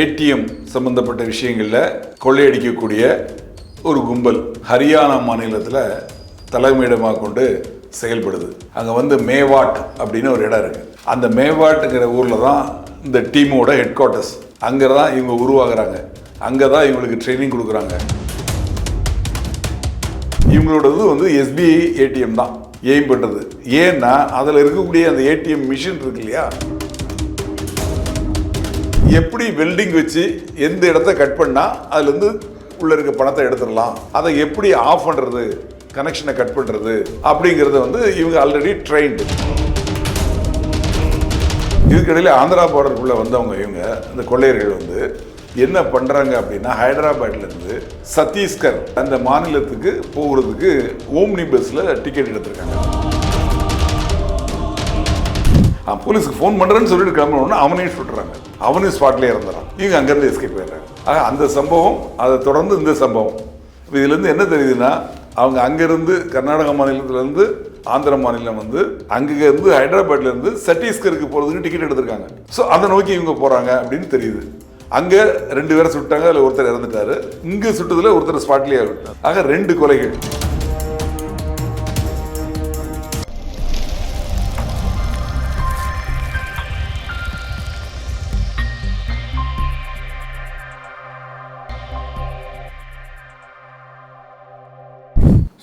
ATM சம்பந்தப்பட்ட விஷயங்களில் கொள்ளையடிக்கக்கூடிய ஒரு கும்பல் ஹரியானா மாநிலத்தில் தலைமையிடமாக கொண்டு செயல்படுது. அங்கே வந்து மேவாட் அப்படின்னு ஒரு இடம் இருக்குது அந்த மேவாட்டுங்கிற ஊரில் தான் இந்த டீமோட ஹெட் குவார்ட்டர்ஸ் அங்கே தான் இவங்க உருவாகிறாங்க. அங்கே தான் இவங்களுக்கு ட்ரைனிங் கொடுக்குறாங்க. இவங்களோடது வந்து எஸ்பிஐ ஏடிஎம் தான். எய்ம் பண்ணுறது ஏன்னா அதில் இருக்கக்கூடிய அந்த ஏடிஎம் மிஷின் இருக்கு இல்லையா? எப்படி வெல்டிங் வச்சு எந்த இடத்த கட் பண்ணால் அதுலேருந்து உள்ளே இருக்க பணத்தை எடுத்துடலாம். அதை எப்படி ஆஃப் பண்ணுறது கனெக்ஷனை கட் பண்ணுறது அப்படிங்கிறத வந்து இவங்க ஆல்ரெடி ட்ரெயின்டு இதுக்கிடையில் ஆந்திரா பார்டருக்குள்ளே வந்தவங்க இவங்க இந்த கொள்ளையர்கள் வந்து என்ன பண்ணுறாங்க அப்படின்னா ஹைதராபாத்லேருந்து சத்தீஸ்கர் அந்த மாநிலத்துக்கு போகிறதுக்கு ஓம்னி பஸ்ஸில் டிக்கெட் எடுத்திருக்காங்க. போலீஸுக்கு ஃபோன் பண்ணுறேன்னு சொல்லிட்டு கிளம்பணும்னா அவனையும் சொல்கிறாங்க அவனையும் ஸ்பாட்லேயே இறந்துறான் இவங்க அங்கேருந்து எஸ்கேப் ஆயிடுறாங்க ஆக அந்த சம்பவம் அதை தொடர்ந்து இந்த சம்பவம். இதுலேருந்து என்ன தெரியுதுன்னா அவங்க அங்கேருந்து கர்நாடக மாநிலத்திலேருந்து ஆந்திர மாநிலம் வந்து அங்கேருந்து ஹைதராபாத்லேருந்து சட்டீஸ்கருக்கு போகிறதுக்கு டிக்கெட் எடுத்திருக்காங்க. ஸோ அதை நோக்கி இவங்க போகிறாங்க அப்படின்னு தெரியுது. அங்கே ரெண்டு பேரை சுட்டாங்க அதில் ஒருத்தர் இறந்துட்டாரு. இங்கே சுட்டதில் ஒருத்தர் ஸ்பாட்லேயே ஆக ரெண்டு கொலைகள்.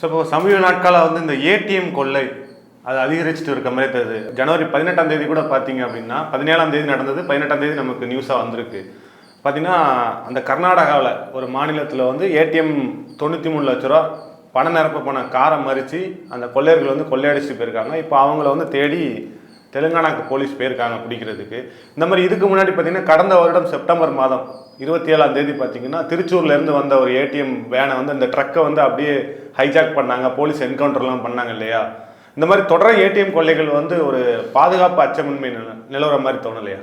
ஸோ இப்போ சமீப நாட்களாக வந்து இந்த ஏடிஎம் கொள்ளை அது அதிகரிச்சுட்டு இருக்க மாதிரி தெரியுது. ஜனவரி பதினெட்டாம் தேதி கூட பார்த்தீங்க அப்படின்னா பதினேழாம் தேதி நடந்தது பதினெட்டாம் தேதி நமக்கு நியூஸாக வந்திருக்கு. பார்த்தீங்கன்னா அந்த கர்நாடகாவில் ஒரு மாநிலத்தில் வந்து ஏடிஎம் தொண்ணூற்றி மூணு லட்ச ரூபா பண நிரப்ப போன காரை மறித்து அந்த கொள்ளையர்கள் வந்து கொள்ளையடிச்சிட்டு போயிருக்காங்க. இப்போ அவங்கள வந்து தேடி தெலுங்கானாக்கு போலீஸ் போயிருக்காங்க பிடிக்கிறதுக்கு இந்த மாதிரி இதுக்கு முன்னாடி பார்த்தீங்கன்னா கடந்த வருடம் செப்டம்பர் மாதம் இருபத்தி ஏழாம் தேதி பார்த்தீங்கன்னா திருச்சூர்ல இருந்து வந்த ஒரு ஏடிஎம் வேனை வந்து இந்த ட்ரக்கை வந்து அப்படியே ஹைஜாக் பண்ணாங்க. போலீஸ் என்கவுண்டர்லாம் பண்ணாங்க இல்லையா? இந்த மாதிரி தொடர் ஏடிஎம் கொள்ளைகள் வந்து ஒரு பாதுகாப்பு அச்சமின்மை நில- நிலவர மாதிரி தோணலையா?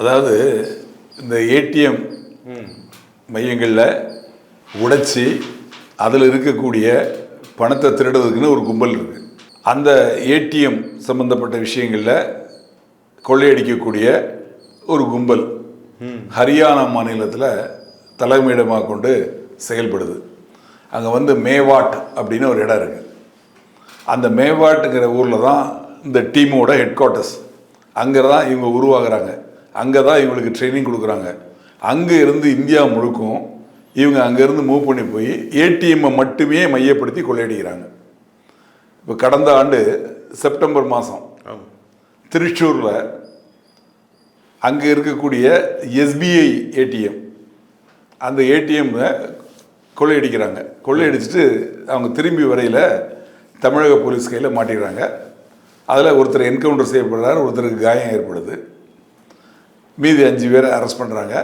அதாவது இந்த ஏடிஎம் மையங்களில் உடைச்சி அதில் இருக்கக்கூடிய பணத்தை திருடுறதுக்குன்னு ஒரு கும்பல் இருக்குது அந்த ஏடிஎம் சம்பந்தப்பட்ட விஷயங்களில் கொள்ளையடிக்கக்கூடிய ஒரு கும்பல் ஹரியானா மாநிலத்தில் தலைமையிடமாக கொண்டு செயல்படுது. அங்கே வந்து மேவாட் அப்படின்னு ஒரு இடம் இருக்குது அந்த மேவாட்டுங்கிற ஊரில் தான் இந்த டீமோட ஹெட் குவார்ட்டர்ஸ் அங்கே தான் இவங்க உருவாகுறாங்க. அங்கே தான் இவங்களுக்கு ட்ரைனிங் கொடுக்குறாங்க. அங்கே இருந்து இந்தியா முழுக்கும் இவங்க அங்கேருந்து மூவ் பண்ணி போய் ஏடிஎம்மை மட்டுமே மையப்படுத்தி கொள்ளையடிக்கிறாங்க. இப்போ கடந்த ஆண்டு செப்டம்பர் மாதம் திருச்சூரில் அங்கே இருக்கக்கூடிய எஸ்பிஐ ஏடிஎம். அந்த ஏடிஎம்மை கொள்ளையடிக்கிறாங்க கொள்ளையடிச்சிட்டு அவங்க திரும்பி வரையில் தமிழக போலீஸ் கையில் மாட்டிடுறாங்க. அதில் ஒருத்தர் என்கவுண்டர் செய்யப்படுறாரு ஒருத்தருக்கு காயம் ஏற்படுது. மீதி அஞ்சு பேரை அரெஸ்ட் பண்ணுறாங்க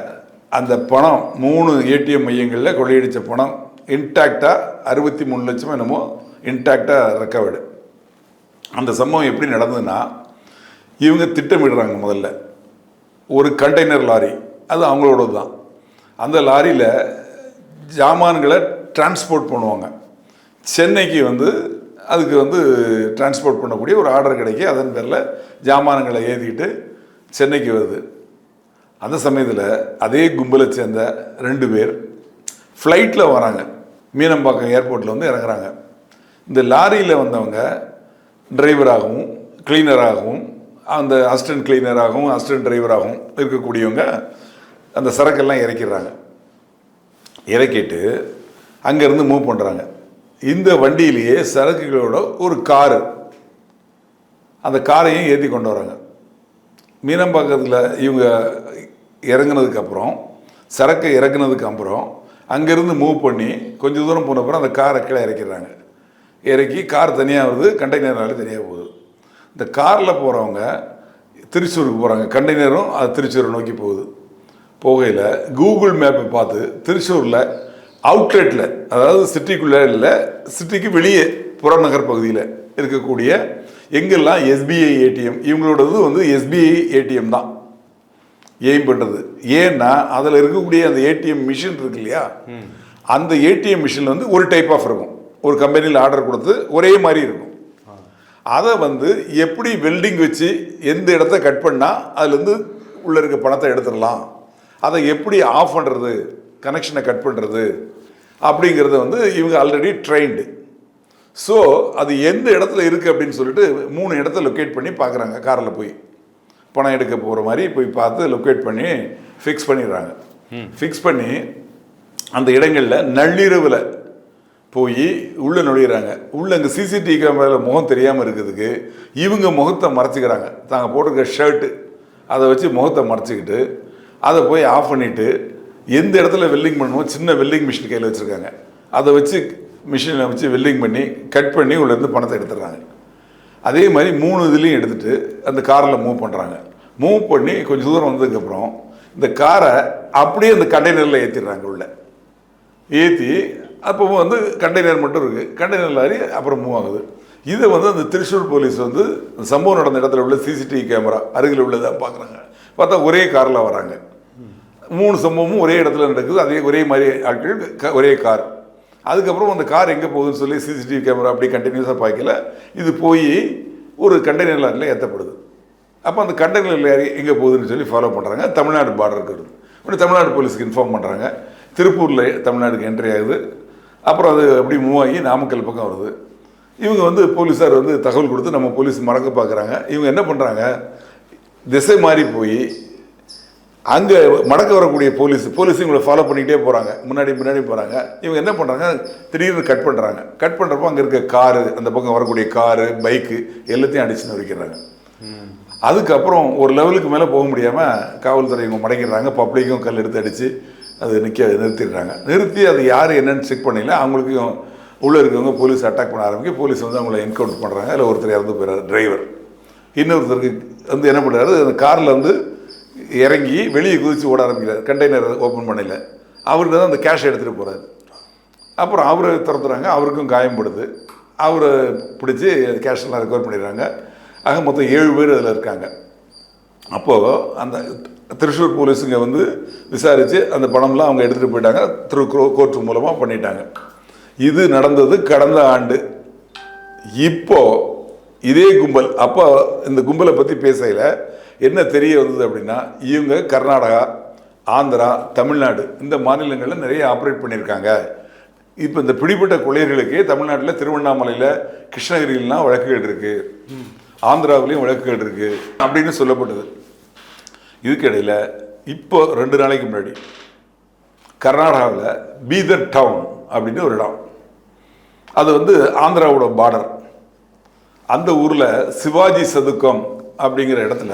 அந்த பணம் மூணு ஏடிஎம் மையங்களில் கொள்ளையடித்த பணம் இன்டாக்டாக அறுபத்தி மூணு லட்சம் என்னமோ இன்டாக்டாக ரெக்கவர்டு அந்த சம்பவம் எப்படி நடந்ததுன்னா இவங்க திட்டமிடுறாங்க முதல்ல. ஒரு கண்டெய்னர் லாரி அது அவங்களோடது தான். அந்த லாரியில் ஜாமான்களை டிரான்ஸ்போர்ட் பண்ணுவாங்க. சென்னைக்கு வந்து அதுக்கு வந்து டிரான்ஸ்போர்ட் பண்ணக்கூடிய ஒரு ஆர்டர் கிடைக்கி. அதன் பேரில் ஜாமானங்களை ஏற்றிக்கிட்டு சென்னைக்கு வருது. அந்த சமயத்தில் அதே கும்பலை சேர்ந்த ரெண்டு பேர் ஃப்ளைட்டில் வராங்க. மீனம்பாக்கம் ஏர்போர்ட்டில் வந்து இறங்குறாங்க. இந்த லாரியில் வந்தவங்க டிரைவராகவும் கிளீனராகவும் அந்த அசிஸ்டன்ட் கிளீனராகவும் அசிஸ்டன்ட் டிரைவராகவும் இருக்கக்கூடியவங்க அந்த சரக்கெல்லாம் இறக்கிடுறாங்க. இறக்கிட்டு அங்கேருந்து மூவ் பண்ணுறாங்க இந்த வண்டியிலேயே சரக்குகளோட ஒரு காரு. அந்த காரையும் ஏற்றி கொண்டு வராங்க. மீனம்பாக்கத்தில் இவங்க இறங்கினதுக்கப்புறம் சரக்கை இறக்குனதுக்கு அப்புறம் அங்கேருந்து மூவ் பண்ணி கொஞ்சம் தூரம் போன அப்புறம் அந்த காரை கீழே இறக்கிடுறாங்க. இறக்கி கார் தனியாக வருது கண்டெய்னர்னால தனியாக போகுது. இந்த காரில் போகிறவங்க திருச்சூருக்கு போகிறாங்க கண்டெய்னரும் அது திருச்சூரை நோக்கி போகுது. போகையில் கூகுள் மேப்பை பார்த்து திருச்சூரில் அவுட்லெட்டில் அதாவது சிட்டிக்குள்ளே இல்லை சிட்டிக்கு வெளியே புறநகர் பகுதியில் இருக்கக்கூடிய எங்கெல்லாம் எஸ்பிஐ ஏடிஎம் இவங்களோடது வந்து எஸ்பிஐ ஏடிஎம் தான். எய்ம் பண்ணுறது ஏன்னா அதில் இருக்கக்கூடிய அந்த ஏடிஎம் மிஷின் இருக்கு இல்லையா? அந்த ஏடிஎம் மிஷின் வந்து ஒரு டைப் ஆஃப் இருக்கும். ஒரு கம்பெனியில் ஆர்டர் கொடுத்து ஒரே மாதிரி இருக்கும். அதை வந்து எப்படி வெல்டிங் வச்சு எந்த இடத்த கட் பண்ணால் அதுலேருந்து உள்ளே இருக்க பணத்தை எடுத்துடலாம். அதை எப்படி ஆஃப் பண்ணுறது கனெக்ஷனை கட் பண்ணுறது அப்படிங்கிறத வந்து இவங்க ஆல்ரெடி ட்ரெயின்டு ஸோ அது எந்த இடத்துல இருக்குது அப்படின்னு சொல்லிட்டு மூணு இடத்த லொக்கேட் பண்ணி பார்க்குறாங்க காரில் போய். பணம் எடுக்க போகிற மாதிரி போய் பார்த்து லொக்கேட் பண்ணி ஃபிக்ஸ் பண்ணிடுறாங்க. ஃபிக்ஸ் பண்ணி அந்த இடங்களில் நள்ளிரவில் போய் உள்ளே நுழையிறாங்க. உள்ள அங்கே சிசிடிவி கேமராவில் முகம் தெரியாமல் இருக்கிறதுக்கு இவங்க முகத்தை மறைச்சிக்கிறாங்க. தாங்க போட்டிருக்க ஷர்ட்டு அதை வச்சு முகத்தை மறைச்சிக்கிட்டு அதை போய் ஆஃப் பண்ணிவிட்டு எந்த இடத்துல வெல்டிங் பண்ணுமோ சின்ன வெல்டிங் மிஷின் கையில் வச்சுருக்காங்க. அதை வச்சு மிஷினில் வச்சு வெல்டிங் பண்ணி கட் பண்ணி உள்ளேருந்து பணத்தை எடுத்துடுறாங்க. அதே மாதிரி மூணு இதுலேயும் எடுத்துட்டு அந்த காரில் மூவ் பண்ணுறாங்க மூவ் பண்ணி கொஞ்சம் தூரம் வந்ததுக்கப்புறம் இந்த காரை அப்படியே அந்த கண்டெய்னரில் ஏற்றிடுறாங்க உள்ள. ஏற்றி அப்போ வந்து கண்டெய்னர் மட்டும் இருக்குது கண்டெய்னர் லாரி அப்புறம் மூவ் ஆகுது. இதை வந்து அந்த திருச்சூர் போலீஸ் வந்து சம்பவம் நடந்த இடத்துல உள்ள சிசிடிவி கேமரா அருகில் உள்ளதாக பார்க்குறாங்க. பார்த்தா ஒரே காரில் வராங்க. மூணு சம்பவமும் ஒரே இடத்துல நடக்குது. அதே ஒரே மாதிரி ஆட்கள் க- ஒரே கார் அதுக்கப்புறம் அந்த கார் எங்கே போகுதுன்னு சொல்லி சிசிடிவி கேமரா அப்படி கண்டினியூஸாக பார்க்கல இது போய் ஒரு கண்டெய்னர் லாரியில் ஏற்றப்படுது அப்போ அந்த கண்டெய்னர் லாரி எங்கே போகுதுன்னு சொல்லி ஃபாலோ பண்ணுறாங்க தமிழ்நாடு பார்டர் வருது. உடனே தமிழ்நாடு போலீஸ்க்கு இன்ஃபார்ம் பண்ணுறாங்க திருப்பூரில் தமிழ்நாடுக்கு என்ட்ரி ஆகுது. அப்புறம் அது அப்படி மூவ் ஆகி நாமக்கல் பக்கம் வருது. இவங்க வந்து போலீஸார் வந்து தகவல் கொடுத்து நம்ம போலீஸ் மறக்க பார்க்குறாங்க இவங்க என்ன பண்ணுறாங்க திசை மாறி போய் அங்கே மடக்க வரக்கூடிய போலீஸ் போலீஸ் இவங்களை ஃபாலோ பண்ணிக்கிட்டே போகிறாங்க முன்னாடி முன்னாடி போகிறாங்க இவங்க என்ன பண்ணுறாங்க திடீர்னு கட் பண்ணுறாங்க கட் பண்ணுறப்போ அங்கே இருக்க காரு அந்த பக்கம் வரக்கூடிய காரு பைக்கு எல்லாத்தையும் அடிச்சு நொறுக்கிறாங்க அதுக்கப்புறம் ஒரு லெவலுக்கு மேலே போக முடியாமல் காவல்துறை இவங்க மடக்கிடுறாங்க. பப்ளிக்கும் கல் எடுத்து அடித்து அது நிற்க நிறுத்திடுறாங்க. நிறுத்தி அது யார் என்னன்னு செக் பண்ணல அவங்களுக்கும் உள்ளே இருக்கவங்க போலீஸ் அட்டாக் பண்ண ஆரம்பிக்க போலீஸ் வந்து அவங்கள என்கவுண்டர் பண்ணுறாங்க அதில் ஒருத்தர் இறந்து போயிறாரு டிரைவர் இன்னொருத்தருக்கு வந்து என்ன பண்ணுறாரு அந்த காரில் வந்து இறங்கி வெளியே குதித்து ஓட ஆரம்பிக்கிறார். கண்டெய்னர் ஓப்பன் பண்ணல அவர்கிட்ட தான் அந்த கேஷை எடுத்துகிட்டு போகிறாரு அப்புறம் அவரை துரத்துறாங்க அவருக்கும் காயம்படுது. அவரை பிடிச்சி கேஷ் எல்லாம் ரெக்கவர் பண்ணிடுறாங்க. ஆக மொத்தம் ஏழு பேர் அதில் இருக்காங்க. அப்போது அந்த திருச்சூர் போலீஸுங்க வந்து விசாரித்து அந்த பணம்லாம் அவங்க எடுத்துகிட்டு போயிட்டாங்க. திரு கோர்ட் மூலமாக பண்ணிட்டாங்க. இது நடந்தது கடந்த ஆண்டு. இப்போது இதே கும்பல் அப்போ இந்த கும்பலை பற்றி பேசையில் என்ன தெரிய வந்தது அப்படின்னா இவங்க கர்நாடகா ஆந்திரா தமிழ்நாடு இந்த மாநிலங்களில் நிறைய ஆப்ரேட் பண்ணியிருக்காங்க. இப்போ இந்த பிடிப்பட்ட கொள்ளையர்களுக்கே தமிழ்நாட்டில் திருவண்ணாமலையில் கிருஷ்ணகிரியிலாம் வழக்குகள் இருக்குது ஆந்திராவிலையும் வழக்குகள் இருக்குது அப்படின்னு சொல்லப்பட்டது. இதுக்கிடையில் இப்போ ரெண்டு நாளைக்கு முன்னாடி கர்நாடகாவில் பீதர் டவுன் அப்படின்னு ஒரு இடம். அது வந்து ஆந்திராவோட பார்டர் அந்த ஊரில் சிவாஜி சதுக்கம் அப்படிங்கிற இடத்துல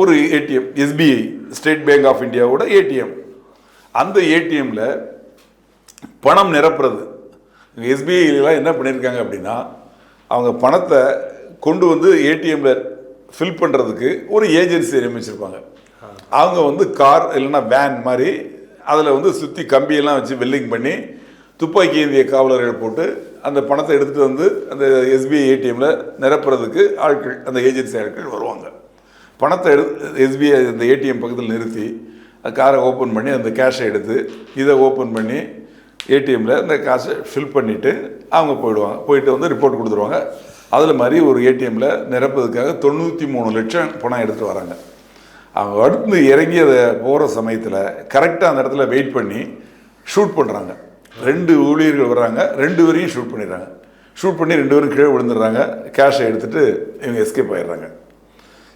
ஒரு ATM SBI state bank of இந்தியாவோட ஏடிஎம் அந்த ஏடிஎம்மில் பணம் நிரப்புறது. எஸ்பிஐலாம் என்ன பண்ணியிருக்காங்க அப்படின்னா அவங்க பணத்தை கொண்டு வந்து ஏடிஎம்மில் ஃபில் பண்ணுறதுக்கு ஒரு ஏஜென்சி நியமிச்சிருப்பாங்க. அவங்க வந்து கார் இல்லைன்னா வேன் மாதிரி அதில் வந்து சுற்றி கம்பியெல்லாம் வச்சு வெல்டிங் பண்ணி துப்பாக்கி ஏந்திய காவலர்கள் போட்டு அந்த பணத்தை எடுத்துகிட்டு வந்து அந்த எஸ்பிஐ ஏடிஎம்மில் நிரப்புறதுக்கு ஆட்கள் அந்த ஏஜென்சி ஆட்கள் வருவாங்க. பணத்தை எடு எஸ்பிஐ அந்த ஏடிஎம் பக்கத்தில் நிறுத்தி காரை ஓப்பன் பண்ணி அந்த கேஷை எடுத்து இதை ஓப்பன் பண்ணி ஏடிஎம்மில் அந்த காசை ஃபில் பண்ணிவிட்டு அவங்க போயிடுவாங்க. போயிட்டு வந்து ரிப்போர்ட் கொடுத்துருவாங்க. அதில் மாதிரி ஒரு ஏடிஎம்மில் நிரப்பதுக்காக தொண்ணூற்றி மூணு லட்சம் பணம் எடுத்துகிட்டு வராங்க. அவங்க அடுத்து இறங்கி அதை போகிற சமயத்தில் கரெக்டாக அந்த இடத்துல வெயிட் பண்ணி ஷூட் பண்ணுறாங்க ரெண்டு ஊழியர்கள் வர்றாங்க. ரெண்டு பேரையும் ஷூட் பண்ணிடுறாங்க. ஷூட் பண்ணி ரெண்டு பேரும் கீழே விழுந்துடுறாங்க. கேஷை எடுத்துகிட்டு இவங்க எஸ்கேப் ஆயிடுறாங்க.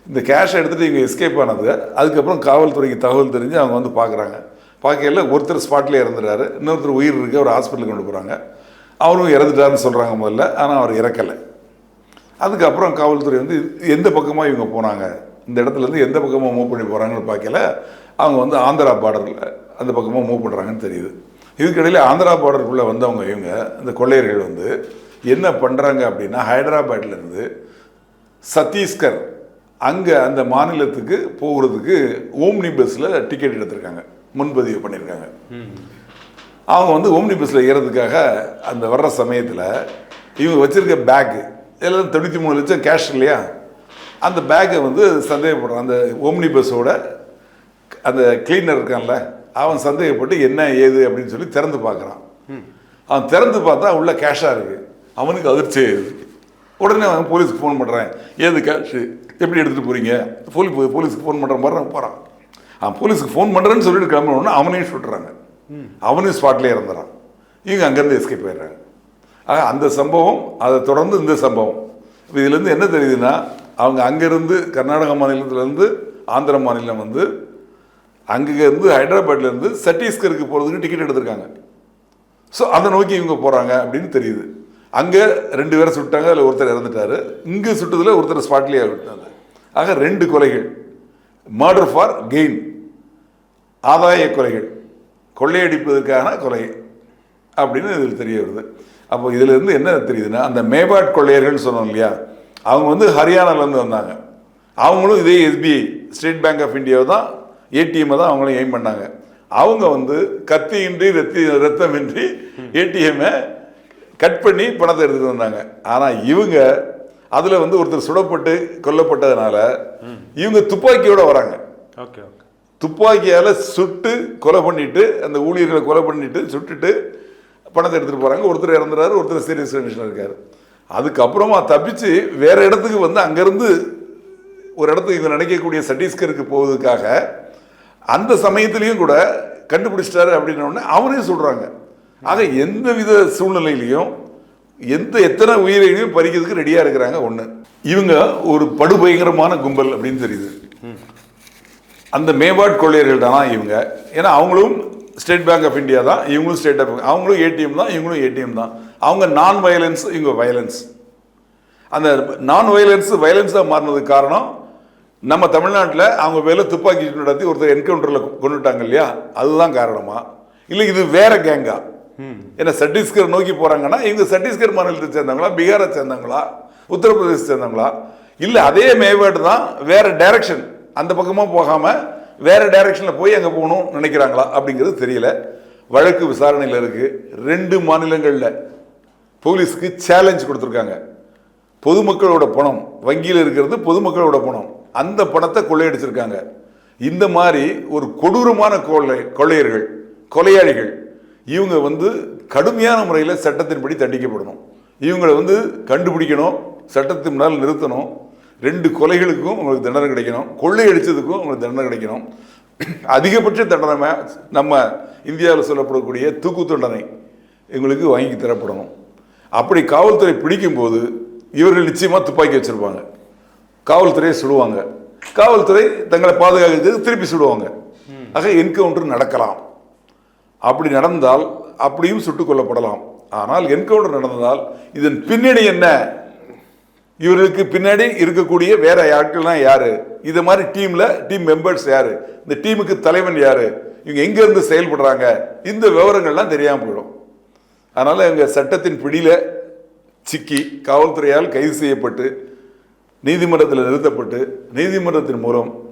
இந்த கேஷை எடுத்துகிட்டு இவங்க எஸ்கேப் ஆனது அதுக்கப்புறம் காவல்துறைக்கு தகவல் தெரிஞ்சு அவங்க வந்து பார்க்குறாங்க பார்க்கையில ஒருத்தர் ஸ்பாட்லேயே இறந்துடுறாரு. இன்னொருத்தர் உயிர் இருக்கு அவர் ஹாஸ்பிட்டலுக்கு கொண்டு போகிறாங்க அவரும் இறந்துட்டாருன்னு சொல்கிறாங்க முதல்ல ஆனால் அவர் இறக்கலை. அதுக்கப்புறம் காவல்துறை வந்து எந்த பக்கமாக இவங்க போனாங்க? இந்த இடத்துல இருந்து எந்த பக்கமாக மூவ் பண்ணி போகிறாங்கன்னு பார்க்கல அவங்க வந்து ஆந்திரா பார்டரில் அந்த பக்கமாக மூவ் பண்ணுறாங்கன்னு தெரியுது. இதுக்கிடையில் ஆந்திரா பார்டருக்குள்ளே வந்தவங்க இவங்க இந்த கொள்ளையர்கள் வந்து என்ன பண்ணுறாங்க அப்படின்னா ஹைதராபாத்லேருந்து சத்தீஸ்கர் அங்கே அந்த மாநிலத்துக்கு போகிறதுக்கு ஓம்னி பஸ்ஸில் டிக்கெட் எடுத்திருக்காங்க. முன்பதிவு பண்ணியிருக்காங்க அவங்க வந்து ஓம்னி பஸ்ஸில் ஏறதுக்காக அந்த வர்ற சமயத்தில் இவங்க வச்சுருக்க பேக்கு எல்லாம் தொண்ணூற்றி மூணு லட்சம் கேஷ் இல்லையா? அந்த பேக்கை வந்து சந்தேகப்படுறான். அந்த ஓம்னி பஸ்ஸோட அந்த கிளீனர் இருக்கான்ல அவன் சந்தேகப்பட்டு என்ன ஏது அப்படின்னு சொல்லி திறந்து பார்க்குறான். அவன் திறந்து பார்த்தா உள்ள கேஷாக இருக்குது அவனுக்கு அதிர்ச்சி ஆயிடுது உடனே அவன் போலீஸ்க்கு ஃபோன் பண்ணுறேன் ஏது கேஷு எப்படி எடுத்துகிட்டு போகிறீங்க போலீஸ் போலீஸுக்கு ஃபோன் பண்ணுற மாதிரி அவன் போகிறான் அவன் போலீஸுக்கு ஃபோன் பண்ணுறேன்னு சொல்லிட்டு கிளம்பணும்னா அவனையும் சுட்டுறாங்க. அவனையும் ஸ்பாட்லேயே இறந்துறான். இவங்க அங்கேருந்து எஸ்கேப் போயிடுறாங்க ஆக அந்த சம்பவம் அதை தொடர்ந்து இந்த சம்பவம். இப்போ இதுலேருந்து என்ன தெரியுதுன்னா அவங்க அங்கேருந்து கர்நாடகா மாநிலத்திலேருந்து ஆந்திர மாநிலம் வந்து அங்கேருந்து ஹைதராபாத்லேருந்து சத்தீஸ்கருக்கு போகிறதுக்கு டிக்கெட் எடுத்திருக்காங்க. ஸோ அதை நோக்கி இவங்க போகிறாங்க அப்படின்னு தெரியுது. அங்கே ரெண்டு பேரை சுட்டாங்க அதில் ஒருத்தர் இறந்துட்டாரு. இங்கே சுட்டதில் ஒருத்தர் ஸ்பாட்லேயே விட்டாங்க ஆக ரெண்டு கொலைகள். மர்டர் ஃபார் கெயின் ஆதாய கொலைகள். கொள்ளையடிப்பதற்கான கொலை அப்படின்னு இதில் தெரிய வருது அப்போ இதிலிருந்து என்ன தெரியுதுன்னா அந்த மேபாட் கொள்ளையர்கள்னு சொன்னோம் இல்லையா? அவங்க வந்து ஹரியானாலேருந்து வந்தாங்க. அவங்களும் இதே எஸ்பிஐ ஸ்டேட் பேங்க் ஆஃப் இந்தியாவை தான் ஏடிஎம்மை தான் அவங்களும் எய்ம் பண்ணாங்க. அவங்க வந்து கத்தியின்றி ரத்தி ரத்தமின்றி ஏடிஎம்மை கட் பண்ணி பணத்தை எடுத்துகிட்டு வந்தாங்க. ஆனால் இவங்க அதில் வந்து ஒருத்தர் சுடப்பட்டு கொல்லப்பட்டதுனால இவங்க துப்பாக்கியோட வராங்க. Okay okay. துப்பாக்கியால் சுட்டு கொலை பண்ணிட்டு அந்த ஊழியர்களை கொலை பண்ணிட்டு சுட்டுட்டு பணத்தை எடுத்துகிட்டு போகிறாங்க ஒருத்தர் இறந்துறாரு ஒருத்தர் சீரியஸ் கண்டிஷனில் இருக்காரு. அதுக்கப்புறமா தப்பிச்சு வேற இடத்துக்கு வந்து அங்கேருந்து ஒரு இடத்துக்கு இவங்க நினைக்கக்கூடிய சத்தீஸ்கருக்கு போவதுக்காக அந்த சமயத்திலையும் கூட கண்டுபிடிச்சிட்டாரு அப்படின்ன உடனே அவரையும் சொல்கிறாங்க ஆக எந்த வித சூழ்நிலையிலையும் எந்த எத்தனை உயிரையும் பறிக்கிறதுக்கு ரெடியாக இருக்கிறாங்க? ஒன்று இவங்க ஒரு படுபயங்கரமான கும்பல் அப்படின்னு தெரியுது. அந்த மேம்பாட் கொள்ளையர்கள் தானா இவங்க. ஏன்னா அவங்களும் ஸ்டேட் பேங்க் ஆஃப் இந்தியா தான் இவங்களும் ஸ்டேட் பேங்க் அவங்களும் ஏடிஎம் தான் இவங்களும் ஏடிஎம் தான். அவங்க நான் வயலன்ஸ் இவங்க வயலன்ஸ் அந்த நான் வயலன்ஸ் வயலன்ஸாக மாறினதுக்கு காரணம் நம்ம தமிழ்நாட்டில் அவங்க மேலே துப்பாக்கி நடத்தி ஒருத்தர் என்கவுண்டரில் கொண்டுட்டாங்க இல்லையா? அதுதான் காரணமா? இல்லை இது வேற கேங்கா ஏன்னா சட்டீஸ்கர் நோக்கி போறாங்கன்னா இவங்க சட்டீஸ்கர் மாநிலத்தை சேர்ந்தவங்களா பீகாரை சேர்ந்தவங்களா உத்தரப்பிரதேச சேர்ந்தவங்களா? இல்லை அதே மேவாடு தான் வேற டைரக்ஷன் அந்த பக்கமாக போகாம வேற டைரக்ஷனில் போய் அங்கே போகணும் நினைக்கிறாங்களா அப்படிங்கிறது தெரியல. வழக்கு விசாரணையில் இருக்கு. ரெண்டு மாநிலங்களில் போலீஸ்க்கு சேலஞ்ச் கொடுத்துருக்காங்க. பொதுமக்களோட பணம் வங்கியில் இருக்கிறது பொதுமக்களோட பணம். அந்த பணத்தை கொள்ளையடிச்சிருக்காங்க. இந்த மாதிரி ஒரு கொடூரமான கொள்ளை கொள்ளையர்கள் கொலையாளிகள் இவங்க வந்து கடுமையான முறையில் சட்டத்தின்படி தண்டிக்கப்படணும். இவங்களை வந்து கண்டுபிடிக்கணும் சட்டத்தின் முன்னால் நிறுத்தணும். ரெண்டு கொலைகளுக்கும் உங்களுக்கு தண்டனை கிடைக்கணும். கொள்ளையடிச்சதுக்கும் உங்களுக்கு தண்டனை கிடைக்கணும். அதிகபட்ச தண்டனை நம்ம இந்தியாவில் சொல்லப்படக்கூடிய தூக்கு தண்டனை எங்களுக்கு வாங்கி தரப்படணும். அப்படி காவல்துறை பிடிக்கும்போது இவர்கள் நிச்சயமாக துப்பாக்கி வச்சிருப்பாங்க. காவல்துறையை சுடுவாங்க. காவல்துறை தங்களை பாதுகாக்கிறதுக்கு திருப்பி சுடுவாங்க. ஆக என்கவுண்டர் நடக்கலாம். அப்படி நடந்தால் அப்படியும் சுட்டுக் கொல்லப்படலாம் ஆனால் என்கவுண்டர் நடந்ததால் இதன் பின்னணி என்ன? இவர்களுக்கு பின்னாடி இருக்கக்கூடிய வேற ஆட்கள்னா யாரு? இது மாதிரி டீம்ல டீம் மெம்பர்ஸ் யாரு? இந்த டீமுக்கு தலைவன் யாரு? இவங்க எங்க இருந்து செயல்படுறாங்க? இந்த விவரங்கள்லாம் தெரியாம போயிடும். அதனால இவங்க சட்டத்தின் பிடியில சிக்கி காவல்துறையால் கைது செய்யப்பட்டு நீதிமன்றத்தில் நிறுத்தப்பட்டு நீதிமன்றத்தின் மூலம்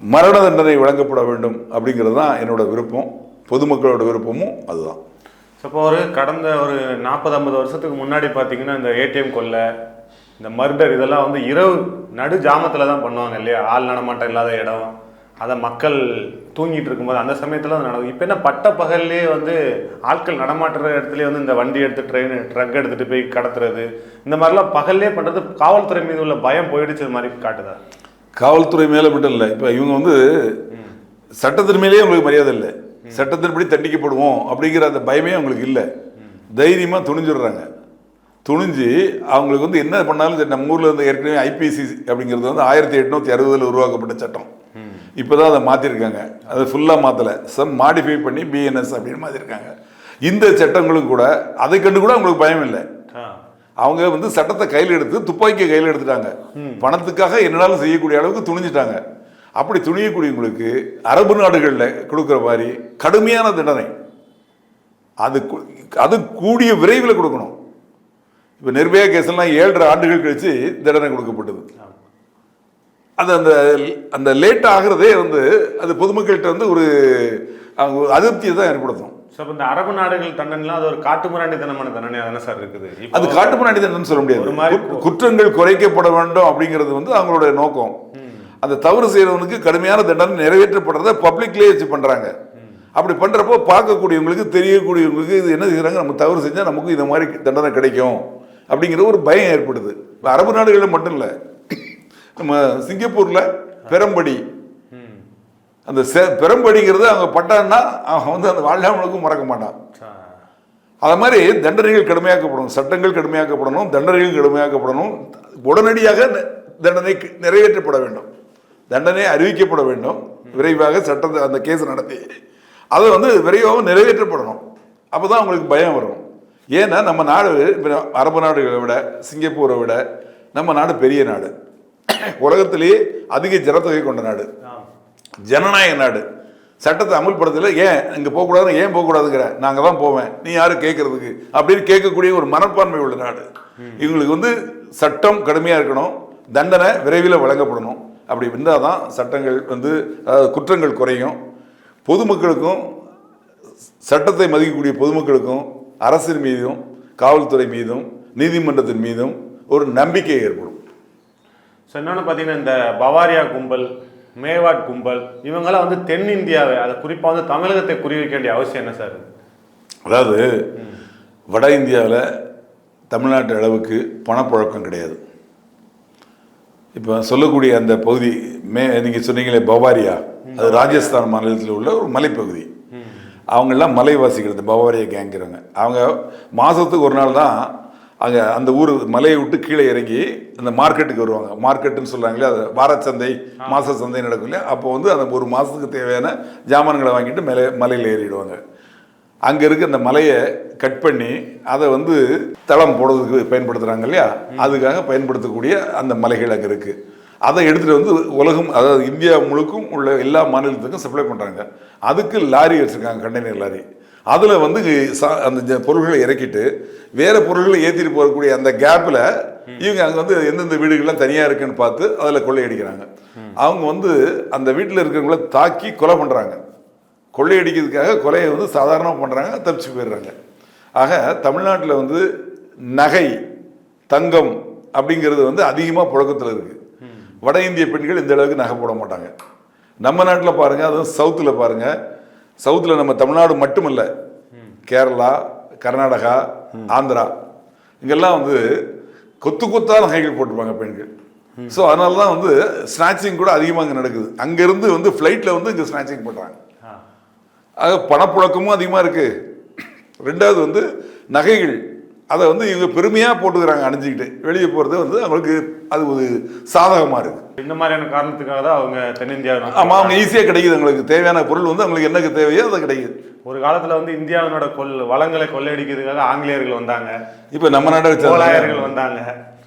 மரண தண்டனை வழங்கப்பட வேண்டும் அப்படிங்கிறது தான் என்னோட விருப்பம். பொதுமக்களோட விருப்பமும் அதுதான். இப்போ ஒரு கடந்த ஒரு நாற்பது ஐம்பது வருஷத்துக்கு முன்னாடி பார்த்தீங்கன்னா இந்த ஏடிஎம் கொள்ளை இந்த மர்டர் இதெல்லாம் வந்து இரவு நடு ஜாமத்தில் தான் பண்ணுவாங்க இல்லையா? ஆள் நடமாட்டம் இல்லாத இடம். அதை மக்கள் தூங்கிட்டு இருக்கும்போது அந்த சமயத்தில் அது நடக்கும். இப்போ என்ன பட்ட பகல்லே வந்து ஆட்கள் நடமாட்டுற இடத்துலயே வந்து இந்த வண்டி எடுத்து ட்ரெயின் ட்ரக் எடுத்துகிட்டு போய் கடத்துறது இந்த மாதிரிலாம் பகல்லே பண்ணுறது காவல்துறை மீது உள்ள பயம் போயிடுச்சு மாதிரி காட்டுதா? காவல்துறை மேலே மட்டும் இல்லை. இப்போ இவங்க வந்து சட்டத்தின் மேலேயே உங்களுக்கு மரியாதை இல்லை. சட்டத்தின்படி தண்டிக்கப்படுவோம் அப்படிங்கிற அந்த பயமே அவங்களுக்கு இல்லை. தைரியமாக துணிஞ்சிடுறாங்க. துணிஞ்சு அவங்களுக்கு வந்து என்ன பண்ணாலும் சரி நம்ம ஊரில் வந்து ஏற்கனவே ஐபிசி அப்படிங்கிறது வந்து ஆயிரத்தி எட்நூற்றி அறுபதில் உருவாக்கப்பட்ட சட்டம். இப்போ தான் அதை மாற்றிருக்காங்க அதை ஃபுல்லாக மாற்றலை சம் மாடிஃபை பண்ணி பிஎன்எஸ் அப்படின்னு மாற்றிருக்காங்க இந்த சட்டங்களும் கூட அதை கண்டு கூட அவங்களுக்கு பயம் இல்லை. அவங்க வந்து சட்டத்தை கையில் எடுத்து துப்பாக்கியை கையில் எடுத்துட்டாங்க. பணத்துக்காக என்னனாலும் செய்யக்கூடிய அளவுக்கு துணிஞ்சிட்டாங்க. அப்படி துணியக்கூடியவங்களுக்கு அரபு நாடுகளில் கொடுக்குற மாதிரி கடுமையான தண்டனை. அது அது கூடிய விரைவில் கொடுக்கணும். இப்போ நிர்பயா கேஸ்லாம் ஏழரை ஆண்டுகள் கழிச்சு தண்டனை கொடுக்கப்பட்டது. அது அந்த அந்த லேட் ஆகிறதே வந்து அது பொதுமக்கள்கிட்ட வந்து ஒரு அதிருப்தியை தான் ஏற்படுத்தும். இப்போ இந்த அரபு நாடுகள் தண்டனைலாம் அது ஒரு காட்டுமிராண்டித்தனமான தண்டனையாக தானே சார் இருக்குது? அது தண்டனை சொல்ல முடியாது. குற்றங்கள் குறைக்கப்பட வேண்டும் அப்படிங்கிறது வந்து அவங்களுடைய நோக்கம். அந்த தவறு செய்யறவனுக்கு கடுமையான தண்டனை நிறைவேற்றப்படுறத பப்ளிக்லேயே வச்சு பண்றாங்க. அப்படி பண்றப்போ பார்க்கக்கூடியவங்களுக்கு தெரியக்கூடியவங்களுக்கு இது என்ன செய்யறாங்க நம்ம தவறு செஞ்சா நமக்கு இந்த மாதிரி தண்டனை கிடைக்கும் அப்படிங்கிற ஒரு பயம் ஏற்படுது. இப்ப அரபு நாடுகளில் மட்டும் இல்லை. நம்ம சிங்கப்பூர்ல பெரம்படி. அந்த செ பெரும்படிங்கிறது அவங்க பட்டான்னா அவன் வந்து அந்த வாழ்நாள் முழுக்கும் மறக்க மாட்டான். அது மாதிரி தண்டனைகள் கடுமையாக்கப்படணும் சட்டங்கள் கடுமையாக்கப்படணும் தண்டனைகள் கடுமையாக்கப்படணும். உடனடியாக தண்டனை நிறைவேற்றப்பட வேண்டும். தண்டனை அறிவிக்கப்பட வேண்டும். விரைவாக சட்டத்தை அந்த கேஸ் நடத்தி. அது வந்து விரைவாக நிறைவேற்றப்படணும். அப்போ தான் அவங்களுக்கு பயம் வரும். ஏன்னா நம்ம நாடு அரபு நாடுகளை விட சிங்கப்பூரை விட நம்ம நாடு பெரிய நாடு. உலகத்திலேயே அதிக ஜனத்தொகை கொண்ட நாடு. ஜனநாயக நாடு. சட்டத்தை அமல்படுத்தல ஏன் இங்கே போகக்கூடாதுன்னு ஏன் போகக்கூடாதுங்கிற? நாங்கள் தான் போவேன். நீ யாரும் கேட்கறதுக்கு அப்படின்னு கேட்கக்கூடிய ஒரு மனப்பான்மை உள்ள நாடு. இவங்களுக்கு வந்து சட்டம் கடுமையாக இருக்கணும். தண்டனை விரைவில் வழங்கப்படணும். அப்படி இருந்தால் தான் சட்டங்கள் வந்து அதாவது குற்றங்கள் குறையும். பொதுமக்களுக்கும் சட்டத்தை மதிக்கக்கூடிய பொதுமக்களுக்கும் அரசின் மீதும் காவல்துறை மீதும் நீதிமன்றத்தின் மீதும் ஒரு நம்பிக்கை ஏற்படும். ஸோ இன்னொன்று பார்த்தீங்கன்னா இந்த பவாரியா கும்பல் மேவாட் கும்பல் இவங்கெல்லாம் வந்து தென்னிந்தியாவை அதை குறிப்பாக வந்து தமிழகத்தை குறி வைக்க வேண்டிய அவசியம் என்ன சார்? அதாவது வட இந்தியாவில் தமிழ்நாட்டு அளவுக்கு பணப்புழக்கம் கிடையாது. இப்போ சொல்லக்கூடிய அந்த பகுதி மே நீங்கள் சொன்னீங்களே பவாரியா? அது ராஜஸ்தான் மாநிலத்தில் உள்ள ஒரு மலைப்பகுதி. அவங்கெல்லாம் மலைவாசிகள் இந்த பவாரியா கேங்கிறவங்க அவங்க மாதத்துக்கு ஒரு நாள் தான் அங்கே அந்த ஊர் மலையை விட்டு கீழே இறங்கி அந்த மார்க்கெட்டுக்கு வருவாங்க. மார்க்கெட்டுன்னு சொல்கிறாங்களே அது வாரச்சந்தை மாச சந்தை நடக்கும் இல்லையா? அப்போ வந்து அந்த ஒரு மாதத்துக்கு தேவையான ஜாமான்களை வாங்கிட்டு மேலே மலையில் ஏறிடுவாங்க. அங்கே இருக்க அந்த மலையை கட் பண்ணி அதை வந்து தளம் போடுறதுக்கு பயன்படுத்துகிறாங்க இல்லையா? அதுக்காக பயன்படுத்தக்கூடிய அந்த மலைகள் அங்கே இருக்குது அதை எடுத்துகிட்டு வந்து உலகம் அதாவது இந்தியா முழுக்கும் உள்ள எல்லா மாநிலத்துக்கும் சப்ளை பண்ணுறாங்க அதுக்கு லாரி வச்சுருக்காங்க கண்டெய்னர் லாரி. அதில் வந்து சா- அந்த பொருள்களை இறக்கிட்டு வேறு பொருள்களை ஏற்றிட்டு போகக்கூடிய அந்த கேப்பில் இவங்க அங்கே வந்து எந்தெந்த வீடுகள்லாம் தனியாக இருக்குன்னு பார்த்து அதில் கொள்ளையடிக்கிறாங்க. அவங்க வந்து அந்த வீட்டில் இருக்கிறவங்கள தாக்கி கொலை பண்ணுறாங்க கொள்ளையடிக்கிறதுக்காக கொலையை வந்து சாதாரணமாக பண்ணுறாங்க தப்பிச்சு போயிடுறாங்க. ஆக தமிழ்நாட்டில் வந்து நகை தங்கம் அப்படிங்கிறது வந்து அதிகமாக புழக்கத்தில் இருக்குது வட இந்திய பெண்கள் இந்த அளவுக்கு நகை போட மாட்டாங்க. நம்ம நாட்டில் பாருங்கள் அதுவும் சவுத்தில் பாருங்கள் சவுத்தில் நம்ம தமிழ்நாடு மட்டுமல்ல கேரளா கர்நாடகா ஆந்திரா இங்கெல்லாம் வந்து கொத்து கொத்தா நகைகள் போட்டிருப்பாங்க பெண்கள். ஸோ அதனால தான் வந்து ஸ்நாச்சிங் கூட அதிகமாக இங்கே நடக்குது. அங்கேருந்து வந்து ஃப்ளைட்டில் வந்து இங்கே ஸ்நாச்சிங் பண்ணுறாங்க ஆக பணப்புழக்கமும் அதிகமாக இருக்கு. ரெண்டாவது வந்து நகைகள். அதை வந்து இவங்க பெருமையாக போட்டுக்கிறாங்க அணிஞ்சிக்கிட்டு. வெளியே போகிறது வந்து அவங்களுக்கு அது ஒரு சாதகமாக இருக்கு. இந்த மாதிரியான காரணத்துக்காக தான் அவங்க தென்னிந்தியாவை நோக்கி ஆமாம் அவங்க ஈஸியாக கிடைக்குது. அவங்களுக்கு தேவையான பொருள் வந்து அவங்களுக்கு என்னக்கு தேவையோ அது கிடைக்குது. ஒரு காலத்துல வந்து இந்தியாவினோட கொள் வளங்களை கொள்ளையடிக்கிறதுக்காக ஆங்கிலேயர்கள் வந்தாங்க. இப்போ நம்ம நாட்டை வச்சு முகலாயர்கள் வந்தாங்க.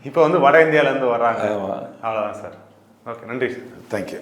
இப்போ வந்து வட இந்தியால இருந்து வர்றாங்க. ஆமா. அவ்வளவுதான் சார். ஓகே நன்றி சார். Thank you